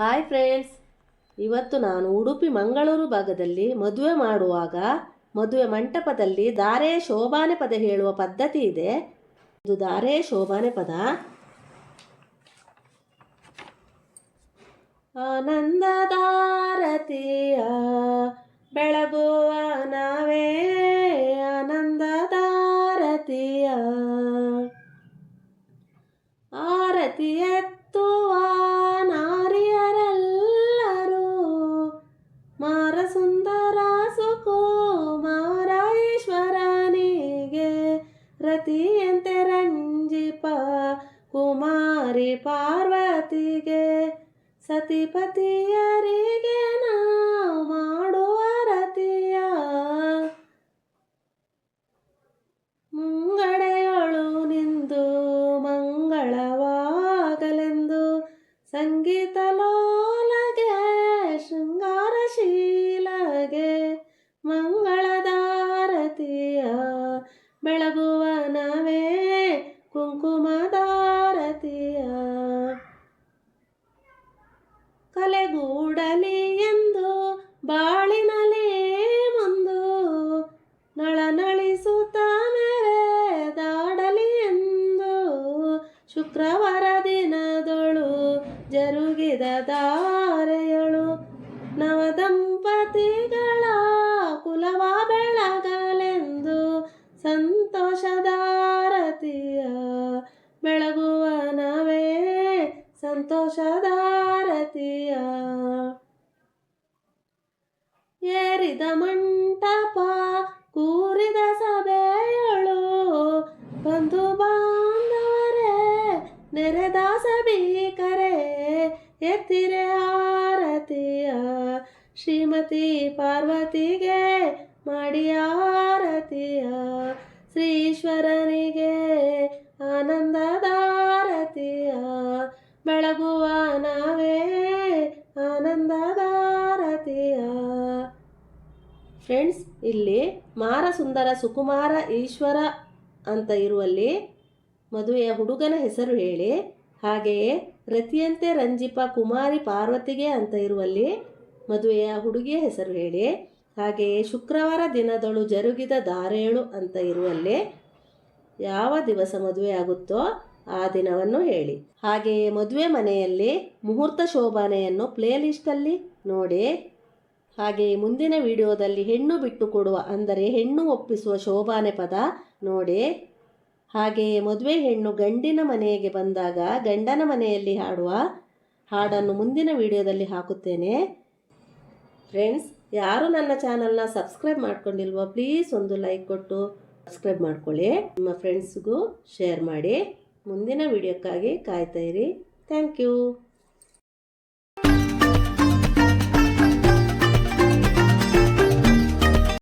Hi friends. ಇವತ್ತು ನಾನು ಉಡುಪಿ ಮಂಗಳೂರು ಭಾಗದಲ್ಲಿ ಮದುವೆ ಮಾಡುವಾಗ ಮದುವೆ ಮಂಟಪದಲ್ಲಿ ಧಾರೆ ಶೋಭಾನೆ ಪದ ಹೇಳುವ ಪದ್ಧತಿ ಇದೆ. ಇದು ಧಾರೆ ಶೋಭಾನೆ ಪದ. ಆನಂದ ಧಾರತಿಯ ಬೆಳಗುವ ನಾವೇ ಆನಂದದಾರತಿಯ ಆರತಿ ರತಿಯಂತೆ ರಂಜಿಪ ಕುಮಾರಿ ಪಾರ್ವತಿಗೆ, ಸತಿಪತಿಯರಿಗೆ ನಾವು ಮಾಡುವ ರತಿಯ ಮುಂಗಡೆಯೊಳು ನಿಂದು ಮಂಗಳವಾಗಲೆಂದು ಸಂಗೀತ ಲೋಲಗೆ, ಶೃಂಗಾರಶೀಲಗೆ ಮಂಗಳದಾರತಿಯ ಬೆಳಗುವ ನವೇ ಕುಂಕುಮದಾರತಿಯ. ಕಲೆಗೂಡಲಿ ಎಂದು ಬಾಳಿನಲಿ ಮುಂದು ನಳನಳಿಸುತ್ತ ಮೆರೆದಾಡಲಿ ಎಂದು ಶುಕ್ರವಾರ ದಿನದೊಳು ಜರುಗಿದ ಸಂತೋಷದಾರತಿಯ ಏರಿದ ಮಂಟಪ ಕೂರಿದ ಸಭೆಯಳು. ಬಂಧು ಬಾಂಧವರೇ ನೆರೆದ ಸಭಿಕರೇ ಎತ್ತಿರೆ ಆರತಿಯ ಶ್ರೀಮತಿ ಪಾರ್ವತಿಗೆ ಮಾಡಿ ಆರತಿಯ ಶ್ರೀಶ್ವರನಿಗೆ ಆನಂದದಾರತಿಯ ಬೆಳಗುವ ನಾವೇ ಆನಂದದಾರತಿಯ ಫ್ರೆಂಡ್ಸ್, ಇಲ್ಲಿ ಮಾರ ಸುಂದರ ಸುಕುಮಾರ ಈಶ್ವರ ಅಂತ ಇರುವಲ್ಲಿ ಮದುವೆಯ ಹುಡುಗನ ಹೆಸರು ಹೇಳಿ, ಹಾಗೆಯೇ ರತಿಯಂತೆ ರಂಜಿಪ ಕುಮಾರಿ ಪಾರ್ವತಿಗೆ ಅಂತ ಇರುವಲ್ಲಿ ಮದುವೆಯ ಹುಡುಗಿಯ ಹೆಸರು ಹೇಳಿ, ಹಾಗೆಯೇ ಶುಕ್ರವಾರ ದಿನದಳು ಜರುಗಿದ ದಾರೇಳು ಅಂತ ಇರುವಲ್ಲಿ ಯಾವ ದಿವಸ ಮದುವೆ ಆಗುತ್ತೋ ಆ ದಿನವನ್ನು ಹೇಳಿ. ಹಾಗೆಯೇ ಮದುವೆ ಮನೆಯಲ್ಲಿ ಮುಹೂರ್ತ ಶೋಭಾನೆಯನ್ನು ಪ್ಲೇಲಿಸ್ಟಲ್ಲಿ ನೋಡಿ. ಹಾಗೆಯೇ ಮುಂದಿನ ವಿಡಿಯೋದಲ್ಲಿ ಹೆಣ್ಣು ಬಿಟ್ಟು ಕೊಡುವ, ಅಂದರೆ ಹೆಣ್ಣು ಒಪ್ಪಿಸುವ ಶೋಭಾನೆ ಪದ ನೋಡಿ. ಹಾಗೆಯೇ ಮದುವೆ ಹೆಣ್ಣು ಗಂಡಿನ ಮನೆಗೆ ಬಂದಾಗ ಗಂಡನ ಮನೆಯಲ್ಲಿ ಹಾಡುವ ಹಾಡನ್ನು ಮುಂದಿನ ವಿಡಿಯೋದಲ್ಲಿ ಹಾಕುತ್ತೇನೆ. ಫ್ರೆಂಡ್ಸ್, ಯಾರು ನನ್ನ ಚಾನಲ್ನ ಸಬ್ಸ್ಕ್ರೈಬ್ ಮಾಡ್ಕೊಂಡಿಲ್ವೋ, ಪ್ಲೀಸ್ ಒಂದು ಲೈಕ್ ಕೊಟ್ಟು ಸಬ್ಸ್ಕ್ರೈಬ್ ಮಾಡ್ಕೊಳ್ಳಿ. ನಿಮ್ಮ ಫ್ರೆಂಡ್ಸ್ಗೂ ಶೇರ್ ಮಾಡಿ. ಮುಂದಿನ ವಿಡಿಯೋಕ್ಕಾಗಿ ಕಾಯ್ತಾ ಇರಿ. Thank you